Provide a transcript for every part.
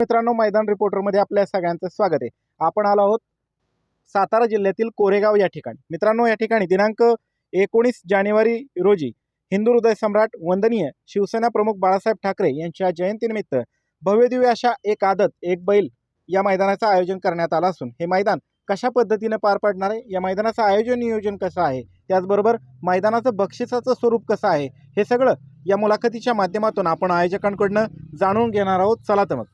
मित्रांनो मैदान रिपोर्टरमध्ये आपल्या सगळ्यांचं स्वागत आहे. आपण आलो आहोत सातारा जिल्ह्यातील कोरेगाव या ठिकाणी. मित्रांनो या ठिकाणी दिनांक एकोणीस जानेवारी रोजी हिंदू हृदय सम्राट वंदनीय शिवसेना प्रमुख बाळासाहेब ठाकरे यांच्या जयंतीनिमित्त भव्यदिव्य अशा एक आदत एक बैल या मैदानाचं आयोजन करण्यात आलं असून हे मैदान कशा पद्धतीनं पार पडणार आहे? या मैदानाचं आयोजन नियोजन कसं आहे? त्याचबरोबर मैदानाचं बक्षिसाचं स्वरूप कसं आहे? हे सगळं या मुलाखतीच्या माध्यमातून आपण आयोजकांकडनं जाणून घेणार आहोत. चला तर मग.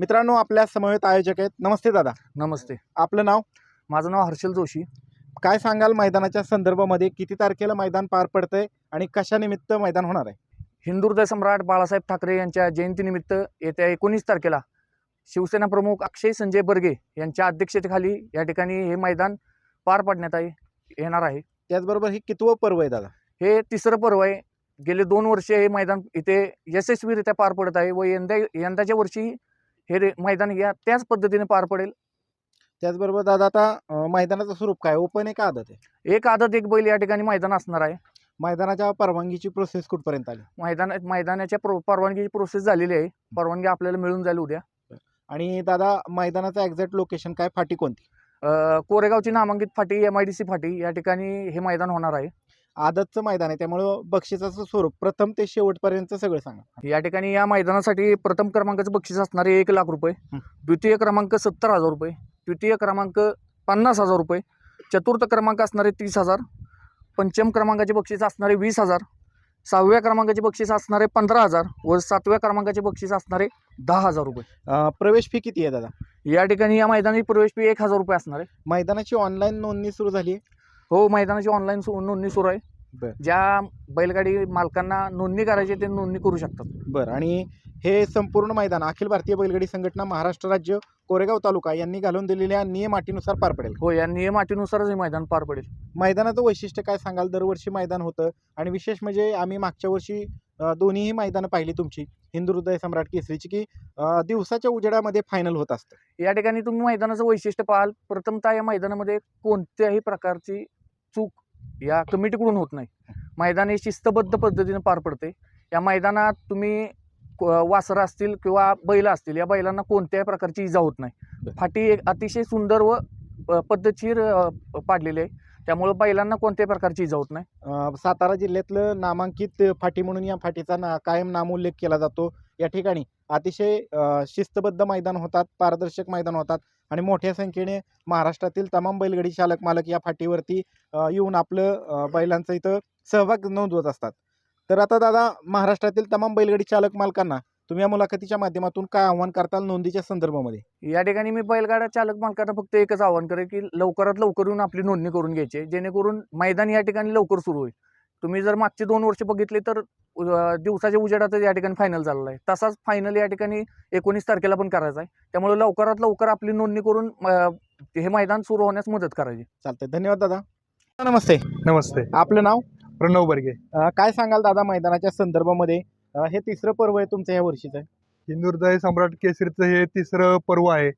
मित्रांनो आपल्या समवेत आयोजक आहेत. नमस्ते दादा. नमस्ते. आपलं नाव? माझं नाव हर्षल जोशी. काय सांगाल मैदानाच्या संदर्भामध्ये? किती तारखेला मैदान पार पडतंय आणि कशानिमित्त मैदान होणार आहे? हिंदू हृदय सम्राट बाळासाहेब ठाकरे यांच्या जयंतीनिमित्त येत्या एकोणीस तारखेला शिवसेना प्रमुख अक्षय संजय बर्गे यांच्या अध्यक्षतेखाली या ठिकाणी हे मैदान पार पाडण्यात आहे येणार आहे. त्याचबरोबर हे कितवं पर्व आहे दादा? हे तिसरं पर्व आहे. गेले दोन वर्षे हे मैदान इथे यशस्वीरित्या पार पडत आहे व यंदा यंदाच्या वर्षी हे मैदान या त्याच पद्धतीने पार पडेल. त्याचबरोबर दादा आता मैदानाचं स्वरूप काय? ओपन आहे का आदत आहे? एक आदत एक बैल या ठिकाणी मैदान असणार आहे. मैदानाच्या परवानगीची प्रोसेस कुठपर्यंत आली? मैदान मैदानाच्या प्रो परवानगीची प्रोसेस झालेली आहे. परवानगी आपल्याला मिळून जाईल उद्या. आणि दादा मैदानाचं एक्झॅक्ट लोकेशन काय? फाटी कोणती? अ, कोरेगावची नामांकित फाटी एम आय डी सी फाटी या ठिकाणी हे मैदान होणार आहे. आदतचं मैदान आहे त्यामुळं बक्षिसाचं स्वरूप प्रथम ते शेवटपर्यंत सगळं सांगा. या ठिकाणी या मैदानासाठी प्रथम क्रमांकाचं बक्षीस असणारे एक लाख रुपये हं. द्वितीय क्रमांक सत्तर हजार रुपये तृतीय क्रमांक पन्नास हजार रुपये चतुर्थ क्रमांक असणारे तीस हजार पंचम क्रमांकाचे बक्षीस असणारे वीस हजार सहाव्या क्रमांकाचे बक्षीस असणारे पंधरा हजार व सातव्या क्रमांकाचे बक्षीस असणारे दहा हजार रुपये. अं, प्रवेश फी किती आहे दादा? या ठिकाणी या मैदानी प्रवेश फी एक हजार रुपये असणार आहे. मैदानाची ऑनलाईन नोंदणी सुरू झाली आहे. हो मैदानाची ऑनलाईन नोंदणी सुरू आहे. बर. ज्या बैलगाडी मालकांना नोंदणी करायची आहे, ते नोंदणी करू शकतात. बरं. आणि हे संपूर्ण मैदान अखिल भारतीय बैलगाडी संघटना महाराष्ट्र राज्य कोरेगाव तालुका यांनी घालून दिलेल्या नियम अटीनुसार पार पडेल. हो या नियम अटीनुसारच हे मैदान पार पडेल. मैदानाचं वैशिष्ट्य काय सांगाल? दरवर्षी मैदान होतं आणि विशेष म्हणजे आम्ही मागच्या वर्षी अ, दोन्हीही मैदानं पाहिली तुमची. हिंदू हृदय सम्राट केसरीची की अ, दिवसाच्या उजेडामध्ये फायनल होत असतं. या ठिकाणी तुम्ही मैदानाचं वैशिष्ट्य पाहाल. प्रथमतः या मैदानामध्ये कोणत्याही प्रकारची चूक या कमिटीकडून होत नाही. मैदान हे शिस्तबद्ध पद्धतीने पार पडते या मैदानात तुम्ही वासरं असतील किंवा बैल असतील या बैलांना कोणत्याही प्रकारची इजा होत नाही. फाटी एक अतिशय सुंदर व पद्धतशीर पाडलेली आहे. त्यामुळं बैलांना कोणत्याही प्रकारची इजा होत नाही. सातारा जिल्ह्यातलं नामांकित फाटी म्हणून या फाटीचा ना कायम नामोल्लेख केला जातो. या ठिकाणी. अतिशय शिस्तबद्ध मैदान होतात पारदर्शक मैदान होतात आणि मोठ्या संख्येने महाराष्ट्रातील तमाम बैलगाडी चालक मालक या फाटीवरती येऊन आपलं बैलांचं इथं सहभाग नोंदवत असतात. तर आता दादा महाराष्ट्रातील तमाम बैलगाडी चालक मालकांना तुम्ही या मुलाखतीच्या माध्यमातून काय आव्हान करताल नोंदीच्या संदर्भामध्ये? या ठिकाणी मी बैलगाडा चालक मालकांना फक्त एकच आवाहन करेल की लवकरात लवकर येऊन आपली नोंदणी करून घ्यायची जेणेकरून मैदान या ठिकाणी लवकर सुरू होईल. तुम्ही जर मागचे दोन वर्ष बघितले तर दिवसाच्या उजेडातच या ठिकाणी फायनल झालेला आहे. तसाच फायनल या ठिकाणी एकोणीस तारखेला पण करायचा आहे. त्यामुळे लवकरात लवकर आपली नोंदणी करून हे मैदान सुरू होण्यास मदत करायची. चालतंय. धन्यवाद दादा. नमस्ते. नमस्ते. आपलं नाव? प्रणव बर्गे. काय सांगाल दादा मैदानाच्या संदर्भामध्ये? हे तिसरं पर्व आहे तुमचं या वर्षीचं. हिंदू हृदय सम्राट केसरीचं हे तिसरं पर्व आहे.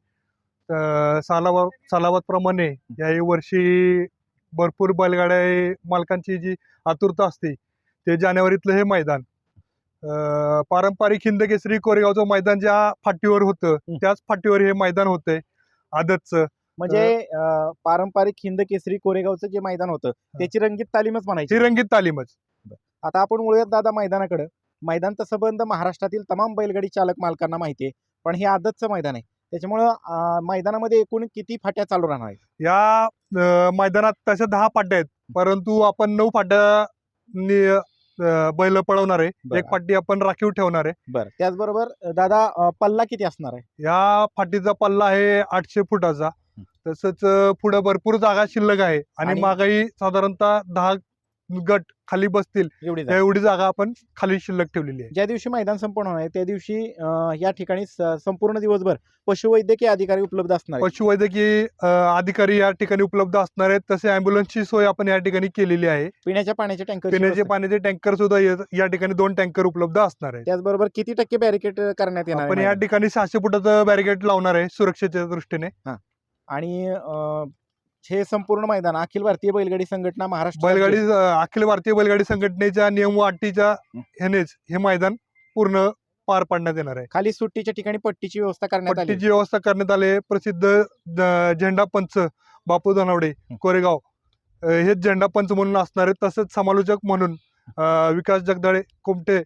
सालावा सालावादप्रमाणे याही वर्षी भरपूर बैलगाड्या मालकांची जी आतुरता असते ते जानेवारीतलं हे मैदान. पारंपरिक हिंद केसरी कोरेगावचं मैदान ज्या फाटीवर होतं त्याच फाटीवर हे मैदान होतंय आदतचं. म्हणजे पारंपरिक हिंद केसरी कोरेगावचं जे मैदान होतं त्याची रंगीत तालीमच म्हणायची. ही रंगीत तालीमच. आता आपण वळूयात दादा मैदानाकडे. मैदानचा संबंध महाराष्ट्रातील तमाम बैलगाडी चालक मालकांना माहिती आहे पण हे आदतचं मैदान आहे. त्याच्यामुळं मैदानामध्ये एकूण किती फाट्या चालू राहणार आहेत? या अं, मैदानात तशा दहा फाट्या आहेत. परंतु आपण नऊ फाट्या नि- अं, बैल पळवणार आहे. बरं. एक फाटी आपण राखीव ठेवणार आहे. बरं. त्याचबरोबर अ, दादा अ, पल्ला किती असणार आहे? या फाटीचा पल्ला आहे आठशे फुटाचा. तसंच पुढं भरपूर जागा शिल्लक आहे. आणि आणि- मागाई साधारणतः दहा गट खाली बसतील एवढी जागा. एवढी जागा आपण खाली शिल्लक ठेवलेली आहे ज्या दिवशी मैदान संपूर्ण होणार आहे त्या दिवशी अं, या ठिकाणी स- संपूर्ण दिवसभर पशुवैद्यकीय अधिकारी उपलब्ध असणार आहेत. पशुवैद्यकीय अं, अधिकारी या ठिकाणी उपलब्ध असणार आहेत तसे अँब्युलन्सची सोय आपण या ठिकाणी केलेली आहे पिण्याच्या पाण्याचे टँकर पिण्याचे पाण्याचे टँकर सुद्धा या- या ठिकाणी दोन टँकर उपलब्ध असणार आहेत त्याचबरोबर किती टक्के बॅरिकेड करण्यात येणार आहे आपण या? ठिकाणी सहाशे फुटाचं बॅरिकेड लावणार आहे सुरक्षेच्या दृष्टीने आणि अं, हे संपूर्ण मैदान अखिल भारतीय बैलगाडी संघटना महाराष्ट्र बैलगाडी अं, अखिल भारतीय बैलगाडी संघटनेच्या नियम व अटीच्या ह्यानेच हे मैदान पूर्ण पार पाडण्यात येणार आहे. खाली सुट्टीच्या ठिकाणी पट्टीची व्यवस्था करण्यात आली. पट्टीची व्यवस्था करण्यात आली. आहे प्रसिद्ध ज- झेंडा पंच बापू धनावडे कोरेगाव. अं, हे झेंडा पंच म्हणून असणार आहेत. तसंच समालोचक म्हणून अं, विकास जगदाळे कुमटे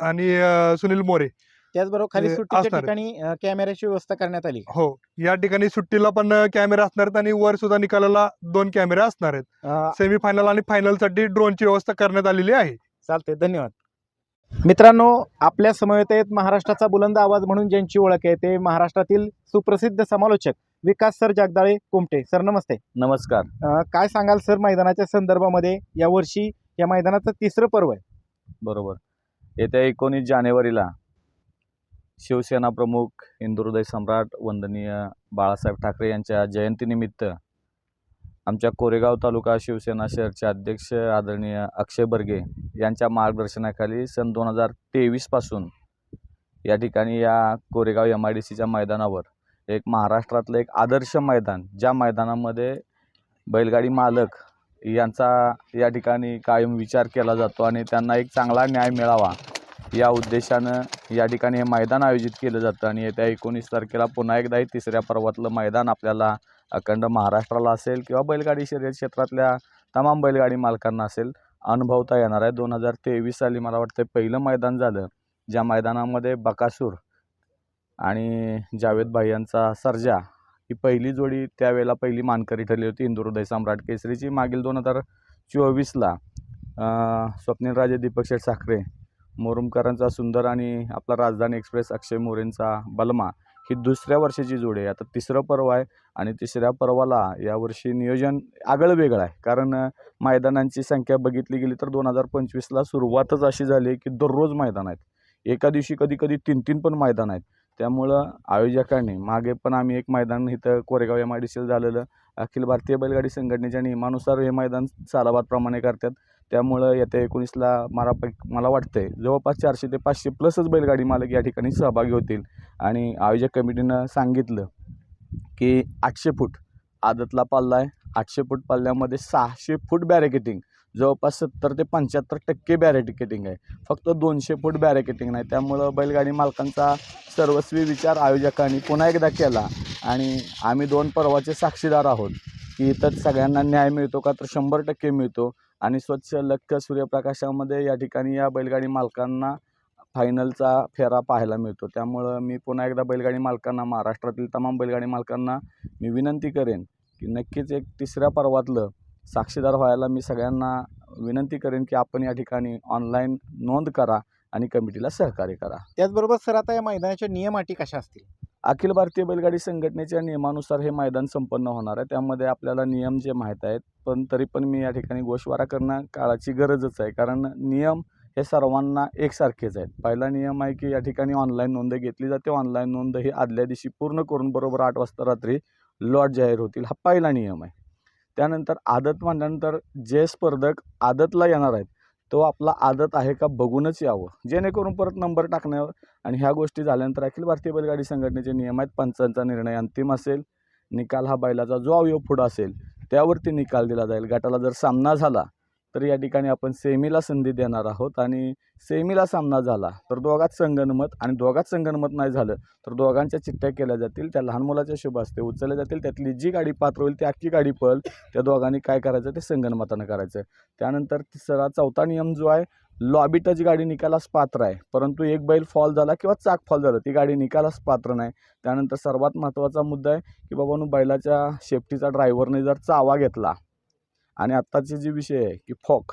आणि अं, सुनील मोरे. त्याचबरोबर खाली सुट्टीच्या असणार. ठिकाणी अं, कॅमेऱ्याची व्यवस्था करण्यात आली. हो या ठिकाणी सुट्टीला पण कॅमेरा असणार आहेत आणि वर सुद्धा निकालाला दोन कॅमेरे असणार आहेत. अं, सेमीफायनल आणि फायनलसाठी ड्रोनची व्यवस्था करण्यात आलेली आहे. चालते धन्यवाद. मित्रांनो आपल्या समवेत आहेत महाराष्ट्राचा बुलंद आवाज म्हणून ज्यांची ओळख आहे ते महाराष्ट्रातील सुप्रसिद्ध समालोचक विकास सर जगदाळे कुमटे. सर नमस्ते. नमस्कार. अं, काय सांगाल सर मैदानाच्या संदर्भामध्ये? यावर्षी या मैदानाचं तिसरं पर्व आहे. बरोबर. येत्या एकोणीस जानेवारीला शिवसेना प्रमुख हिंदुहृदय सम्राट वंदनीय बाळासाहेब ठाकरे यांच्या जयंतीनिमित्त आमच्या कोरेगाव तालुका शिवसेना शहरचे अध्यक्ष आदरणीय अक्षय बर्गे यांच्या मार्गदर्शनाखाली सन दोन हजार तेवीसपासून या ठिकाणी या कोरेगाव एम आय डी सीच्या मैदानावर एक महाराष्ट्रातलं एक आदर्श मैदान ज्या मैदानामध्ये बैलगाडी मालक यांचा या ठिकाणी कायम विचार केला जातो आणि त्यांना एक चांगला न्याय मिळावा या उद्देशानं या ठिकाणी हे मैदान आयोजित केलं जातं आणि येत्या एकोणीस तारखेला पुन्हा एकदा हे तिसऱ्या पर्वातलं मैदान आपल्याला अखंड महाराष्ट्राला असेल किंवा बैलगाडी शर्यत क्षेत्रातल्या तमाम बैलगाडी मालकांना असेल अनुभवता येणार आहे. दोन हजार तेवीस साली मला वाटतं पहिलं मैदान झालं ज्या मैदानामध्ये बकासूर आणि जावेद भाई यांचा सर्जा ही पहिली जोडी त्यावेळेला पहिली मानकरी ठरली होती. हिंदुहृदय सम्राट केसरीची मागील दोन हजार चोवीसला स्वप्नीलराजे दीपक शेठ साखरे मोरुमकरांचा सुंदर आणि आपला राजधानी एक्सप्रेस अक्षय मोरेंचा बलमा ही दुसऱ्या वर्षाची जोडी आहे. आता तिसरं पर्व आहे आणि तिसऱ्या पर्वाला यावर्षी नियोजन आगळं वेगळं आहे. कारण मैदानांची संख्या बघितली गेली तर दोन हजार पंचवीसला सुरुवातच अशी झाली की दररोज मैदान आहेत. एका दिवशी कधी कधी तीन तीन पण मैदान आहेत. त्यामुळं आयोजकांनी मागे पण आम्ही एक मैदान इथं कोरेगाव एम आय डी झालेलं अखिल भारतीय बैलगाडी संघटनेच्या नियमानुसार हे मैदान सालाबादप्रमाणे करतात. त्यामुळं येत्या एकोणीसला मला मला आहे जवळपास चारशे ते पाचशे प्लसच बैलगाडी मालक या ठिकाणी सहभागी होतील. आणि आयोजक कमिटीनं सांगितलं की आठशे फूट आदतला पाल्ला आहे. आठशे फूट पाल्ल्यामध्ये सहाशे फूट बॅरिकेटिंग जवळपास सत्तर ते पंच्याहत्तर टक्के बॅरिकेटिंग आहे. फक्त दोनशे फूट बॅरिकेटिंग नाही. त्यामुळं बैलगाडी मालकांचा सर्वस्वी विचार आयोजकांनी पुन्हा एकदा केला. आणि आम्ही दोन पर्वाचे साक्षीदार आहोत की इथं सगळ्यांना न्याय मिळतो का तर शंभर टक्के मिळतो. आणि स्वच्छ लख्ख सूर्यप्रकाशामध्ये या ठिकाणी या बैलगाडी मालकांना फायनलचा फेरा पाहायला मिळतो. त्यामुळं मी पुन्हा एकदा बैलगाडी मालकांना महाराष्ट्रातील तमाम बैलगाडी मालकांना मी विनंती करेन की नक्कीच एक तिसऱ्या पर्वातलं साक्षीदार व्हायला मी सगळ्यांना विनंती करेन की आपण या ठिकाणी ऑनलाईन नोंद करा आणि कमिटीला सहकार्य करा. त्याचबरोबर सर आता या मैदानाच्या नियम अटी कशा असतील? अखिल भारतीय बैलगाडी संघटनेच्या नियमानुसार हे मैदान संपन्न होणार आहे. त्यामध्ये आपल्याला नियम जे माहीत आहेत पण तरी पण मी या ठिकाणी गोषवारा करणं काळाची गरजच आहे. कारण नियम हे सर्वांना एकसारखेच आहेत. पहिला नियम आहे की या ठिकाणी ऑनलाईन नोंद घेतली जाते. ऑनलाईन नोंद ही आदल्या दिवशी पूर्ण करून बरोबर आठ वाजता रात्री लॉट जाहीर होतील. हा पहिला नियम आहे. त्यानंतर आदत म्हणल्यानंतर जे स्पर्धक आदतला येणार आहेत तो आपला आदत आहे का बघूनच यावं. जेणेकरून परत नंबर टाकण्यावर आणि ह्या गोष्टी झाल्यानंतर अखिल भारतीय बैलगाडी संघटनेचे नियम आहेत पंचांचा निर्णय अंतिम असेल निकाल हा बैलाचा जो अवयव पुढं असेल त्यावरती निकाल दिला जाईल. गटाला जर सामना झाला तर या ठिकाणी आपण सेमीला संधी देणार आहोत आणि सेमीला सामना झाला तर दोघात संगनमत आणि दोघात संगनमत नाही झालं तर दोघांच्या चिठ्ठ्या केल्या जातील त्या लहान मुलाच्या शुभ असते उचलल्या जातील त्यातली जी गाडी पात्र होईल ती अख्खी गाडी पळ त्या दोघांनी काय करायचं ते संगनमतानं करायचं. त्यानंतर तिसरा चौथा नियम जो आहे लॉबी टच गाडी निकालास पात्र आहे. परंतु एक बैल फॉल झाला किंवा चाक फॉल झालं ती गाडी निकालास पात्र नाही. त्यानंतर सर्वात महत्त्वाचा मुद्दा आहे की बाबांनो बैलाच्या सेफ्टीचा ड्रायव्हरने जर चावा घेतला आणि आत्ताचे जे विषय आहे की फोक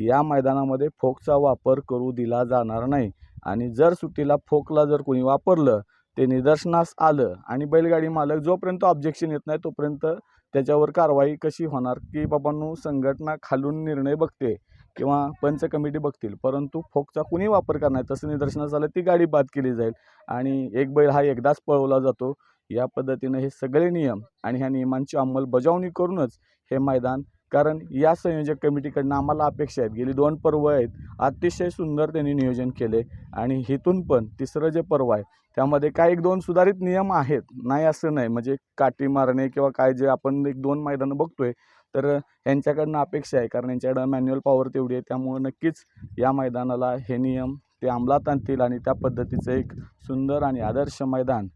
या मैदानामध्ये फोकचा वापर करू दिला जाणार नाही. आणि जर सुट्टीला फोकला जर कोणी वापरलं ते निदर्शनास आलं आणि बैलगाडी मालक जोपर्यंत ऑब्जेक्शन येत नाही तोपर्यंत त्याच्यावर कारवाई कशी होणार? की बाबांनो संघटना खालून निर्णय बघते किंवा पंच कमिटी बघतील परंतु फोकचा कुणी वापर करणार तसं निदर्शनास आलं ती गाडी बाद केली जाईल. आणि एक बैल हा एकदाच पळवला जातो. या पद्धतीनं हे सगळे नियम आणि ह्या नियमांची अंमलबजावणी करूनच हे मैदान कारण या संयोजक कमिटीकडनं आम्हाला अपेक्षा आहेत. गेली दोन पर्व आहेत. अतिशय सुंदर त्यांनी नियोजन केले आणि हेतून पण तिसरं जे पर्व आहे त्यामध्ये काय एक दोन सुधारित नियम आहेत? नाही असं नाही. म्हणजे काठी मारणे किंवा काय जे आपण एक दोन मैदानं बघतोय तर यांच्याकडनं अपेक्षा आहे. कारण यांच्याकडं मॅन्युअल पॉवर तेवढी आहे. त्यामुळं नक्कीच या मैदानाला हे नियम ते अंमलात आणतील आणि त्या पद्धतीचं एक सुंदर आणि आदर्श मैदान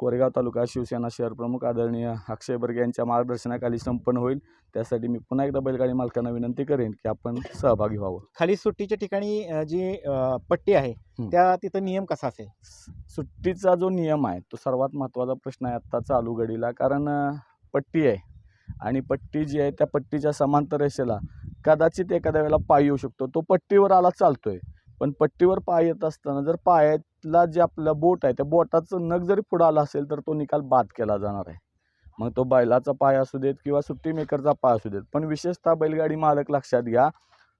कोरेगाव तालुका शिवसेना शहर प्रमुख आदरणीय अक्षय बर्गे यांच्या मार्गदर्शनाखाली संपन्न होईल. त्यासाठी मी पुन्हा एकदा बैलगाडी मालकांना विनंती करेन की आपण सहभागी व्हावं. खाली सुट्टीच्या ठिकाणी जी पट्टी आहे. त्या तिथं नियम कसा असेल? सुट्टीचा जो नियम आहे तो सर्वात महत्त्वाचा प्रश्न आहे आत्ता चालू घडीला. कारण पट्टी आहे आणि पट्टी जी आहे त्या पट्टीच्या समांतर रेषेला कदाचित एखाद्या वेळेला पाय येऊ शकतो. तो पट्टीवर आला चालतोय. पण पट्टीवर पाय येत असताना जर पायातला जे आपलं बोट आहे त्या बोटाचं नग जरी पुढं आला असेल तर तो निकाल बाद केला जाणार आहे. मग तो बैलाचा पाय असू देत किंवा सुट्टी मेकरचा पाय असू देत. पण विशेषतः बैलगाडी मालक लक्षात घ्या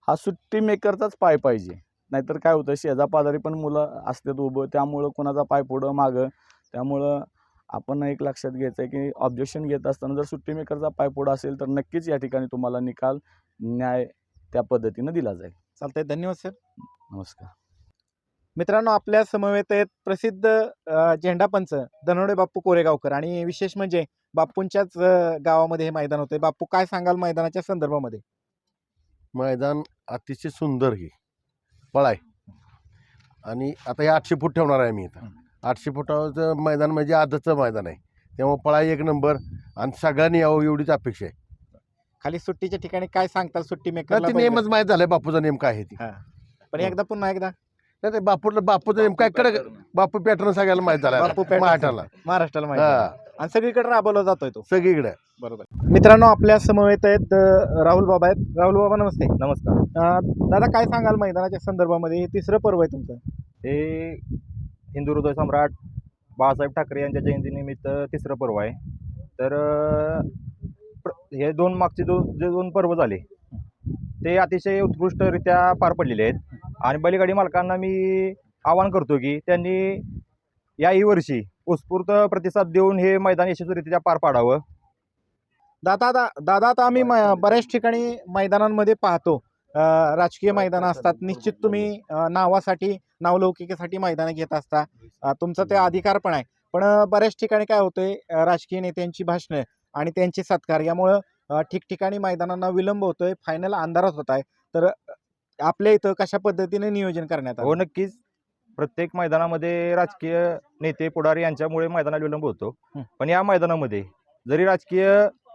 हा सुट्टी मेकरचाच पाय पाहिजे. नाहीतर काय होतं शेजापाजारी पण मुलं असतात उभं त्यामुळं कोणाचा पाय पुढं मागं त्यामुळं आपण एक लक्षात घ्यायचं आहे की ऑब्जेक्शन घेत असताना जर सुट्टी मेकरचा पाय पुढं असेल तर नक्कीच या ठिकाणी तुम्हाला निकाल न्याय त्या पद्धतीनं दिला जाईल. चालतंय. धन्यवाद सर नमस्कार. मित्रांनो आपल्या समवेत आहेत प्रसिद्ध झेंडापंच धनवडे बाप्पू कोरेगावकर आणि विशेष म्हणजे बाप्पूंच्याच गावामध्ये हे मैदान होते बाप्पू काय सांगाल मैदानाच्या संदर्भामध्ये? मैदान अतिशय सुंदर हे पळाय. आणि आता हे आठशे फूट ठेवणार आहे मी इथं. आठशे फुटाचं मैदान म्हणजे आदतचं मैदान आहे. त्यामुळे पळाई एक नंबर आणि सगळ्यांनी यावं एवढीच अपेक्षा आहे. खाली सुट्टीच्या ठिकाणी काय सांगताल सुट्टी मेकर नेमच माहीत झालंय बापूचा नेम काय आहे ती. पण एकदा पुन्हा एकदा. नाही ते बापूला बापूचा नेम काय कडक बापू पॅटर्न सगळ्याला माहीत झाला बापू pattern. महाराष्ट्राला. महाराष्ट्राला माहिती हा. आहे. आणि सगळीकडे राबवला जातोय तो. सगळीकडे. बरोबर. मित्रांनो आपल्या समवेत आहेत अ, राहुल बाबा आहेत. राहुल बाबा नमस्ते. नमस्कार. अ, दादा काय सांगाल मैदानाच्या संदर्भामध्ये? हे तिसरं पर्व आहे तुमचं. हे हिंदू हृदय सम्राट बाळासाहेब ठाकरे यांच्या जयंतीनिमित्त तिसरं पर्व आहे. तर अं, प्र- हे दोन मागचे दोन जे दोन पर्व झाले ते अतिशय उत्कृष्टरित्या पार पडलेले आहेत. आणि बैलगाडी मालकांना मी आवाहन करतो की त्यांनी याही वर्षी उत्स्फूर्त प्रतिसाद देऊन हे मैदान यशस्वीरित्या पार पाडावं. दादा दा- दादा आता आम्ही म- बऱ्याच ठिकाणी मैदानांमध्ये पाहतो. राजकीय मैदानं असतात. निश्चित तुम्ही नावासाठी नावलौकिकेसाठी मैदानं घेत असता. तुमचा ते अधिकार पण आहे. पण बऱ्याच ठिकाणी काय होतंय राजकीय नेत्यांची भाषणं आणि त्यांचे सत्कार यामुळं ठिकठिकाणी मैदानांना विलंब होतोय. फायनल अंधारात होत आहे तर आपल्या इथं कशा पद्धतीने नियोजन करण्यात हो आलं नक्कीच प्रत्येक मैदानामध्ये राजकीय नेते पुढारी यांच्यामुळे मैदानाला विलंब होतो हं. पण या मैदानामध्ये जरी राजकीय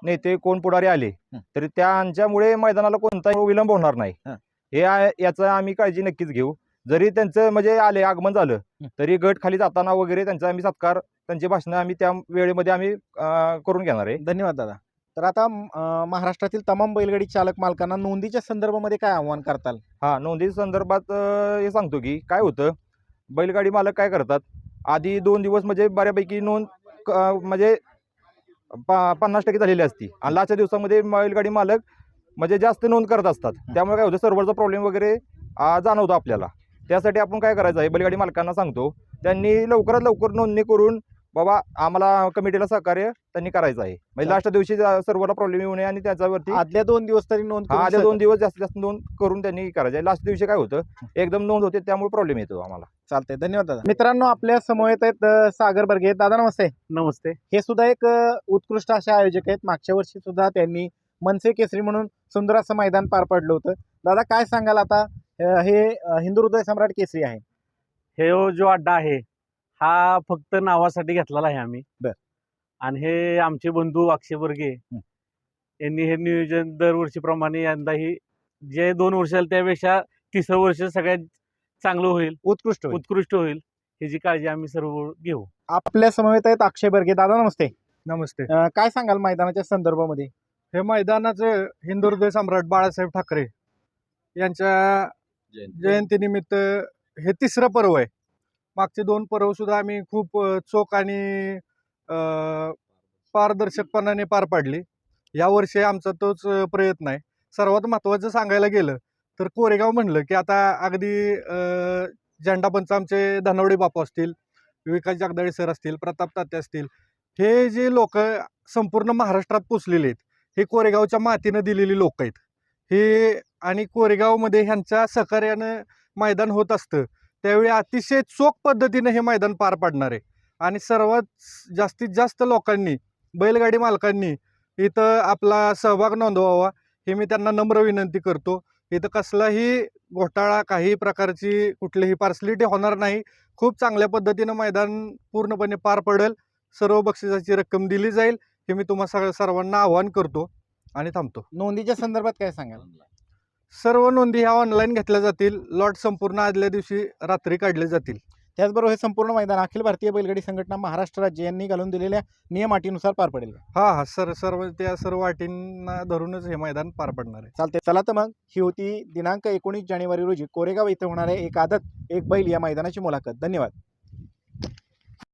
नेते कोण पुढारी आले हं. तरी त्यांच्यामुळे मैदानाला कोणताही विलंब होणार नाही हं. हे आ- याचं आम्ही काळजी नक्कीच घेऊ जरी त्यांचं म्हणजे आले आगमन झालं हं. तरी गट खाली जाताना वगैरे त्यांचा आम्ही सत्कार त्यांची भाषणं आम्ही त्या वेळेमध्ये आम्ही अं, करून घेणार आहे धन्यवाद दादा तर आता महाराष्ट्रातील तमाम बैलगाडी चालक मालकांना नोंदीच्या संदर्भामध्ये काय आव्हान करताल? हा नोंदीच्या संदर्भात हे सांगतो की काय होतं? बैलगाडी मालक काय करतात? आधी दोन दिवस म्हणजे बऱ्यापैकी नोंद क- म्हणजे पा पन्नास टक्के झालेली असती. आणि लास्टच्या दिवसामध्ये बैलगाडी मालक म्हणजे जास्त नोंद करत असतात. त्यामुळे काय होतं? सर्व्हरचा प्रॉब्लेम वगैरे जाणवतो आपल्याला. त्यासाठी आपण काय करायचं आहे? बैलगाडी मालकांना सांगतो त्यांनी लवकरात लवकर नोंदणी करून बाबा आम्हाला कमिटीला सहकार्य त्यांनी करायचं आहे. म्हणजे लास्टच्या दिवशी सर्व्हरला प्रॉब्लेम येऊ नये आणि त्याच्यावरती आदल्या दोन दिवस तरी नोंद हा सह- दोन दिवस जास्तीत जास्त नोंद करून त्यांनी करायचं आहे. लास्ट दिवशी काय होतं एकदम नोंद होते त्यामुळे प्रॉब्लेम येतो आम्हाला. चालतंय. धन्यवाद दादा. मित्रांनो आपल्यासमोर आहेत अ, सागर बर्गे. दादा नमस्ते. नमस्ते. हे सुद्धा एक उत्कृष्ट असे आयोजक आहेत. मागच्या वर्षी सुद्धा त्यांनी मनसे केसरी म्हणून सुंदर असं मैदान पार पडलं होतं. दादा काय सांगाल आता हे हिंदू हृदय सम्राट केसरी आहे? हे हो जो अड्डा आहे हा फक्त नावासाठी घेतलेला आहे आम्ही. बर. आणि हे आमचे बंधू अक्षय बर्गे यांनी हे नियोजन दरवर्षीप्रमाणे यंदाही जे दोन वर्ष झाले त्यापेक्षा तिसरं वर्ष सगळ्यात चांगलं होईल. उत्कृष्ट होईल. उत्कृष्ट होईल. ह्याची काळजी आम्ही सर्व घेऊ. आपल्या समवेत आहेत अक्षय बर्गे दादा नमस्ते. नमस्ते. अ, काय सांगाल मैदानाच्या संदर्भामध्ये? हे मैदानाचं हिंदू हृदय सम्राट बाळासाहेब ठाकरे यांच्या जयंतीनिमित्त हे तिसरं पर्व आहे. मागचे दोन पर्व सुद्धा आम्ही खूप चोख आणि पारदर्शकपणाने पार पाडली. यावर्षी आमचा तोच प्रयत्न आहे. सर्वात महत्त्वाचं सांगायला गेलं तर कोरेगाव म्हणलं की आता अगदी झेंडापंच आमचे धनवडे बापू असतील विकास जगदाळे सर असतील प्रताप तात्या असतील हे जे लोक संपूर्ण महाराष्ट्रात पोचलेले आहेत हे कोरेगावच्या मातीनं दिलेली लोक आहेत. हे आणि कोरेगावमध्ये ह्यांच्या सहकार्यानं मैदान होत असतं. त्यावेळी अतिशय चोख पद्धतीनं हे मैदान पार पाडणार. आहे आणि सर्वात जास्तीत जास्त लोकांनी बैलगाडी मालकांनी इथं आपला सहभाग नोंदवावा हे मी त्यांना नम्र विनंती करतो. इथं कसलाही घोटाळा काही प्रकारची कुठलीही पार्सलिटी होणार नाही. खूप चांगल्या पद्धतीनं मैदान पूर्णपणे पार पडेल. सर्व बक्षिसाची रक्कम दिली जाईल हे मी तुम्हा सगळ्या सर्वांना आवाहन करतो आणि थांबतो. नोंदीच्या संदर्भात काय सांगाल? सर्व नोंदी ह्या ऑनलाईन घेतल्या जातील. लॉट संपूर्ण आदल्या दिवशी रात्री काढले जातील. त्याचबरोबर हे संपूर्ण मैदान अखिल भारतीय बैलगाडी संघटना महाराष्ट्र राज्य यांनी घालून दिलेल्या नियम अटीनुसार पार पडेल हा हा. सर सर्व त्या सर्व अटींना धरूनच हे मैदान पार पडणार आहे. चालते चला तर मग ही होती दिनांक एकोणीस जानेवारी रोजी कोरेगाव इथं होणाऱ्या एक आदत एक बैल या मैदानाची मुलाखत. धन्यवाद.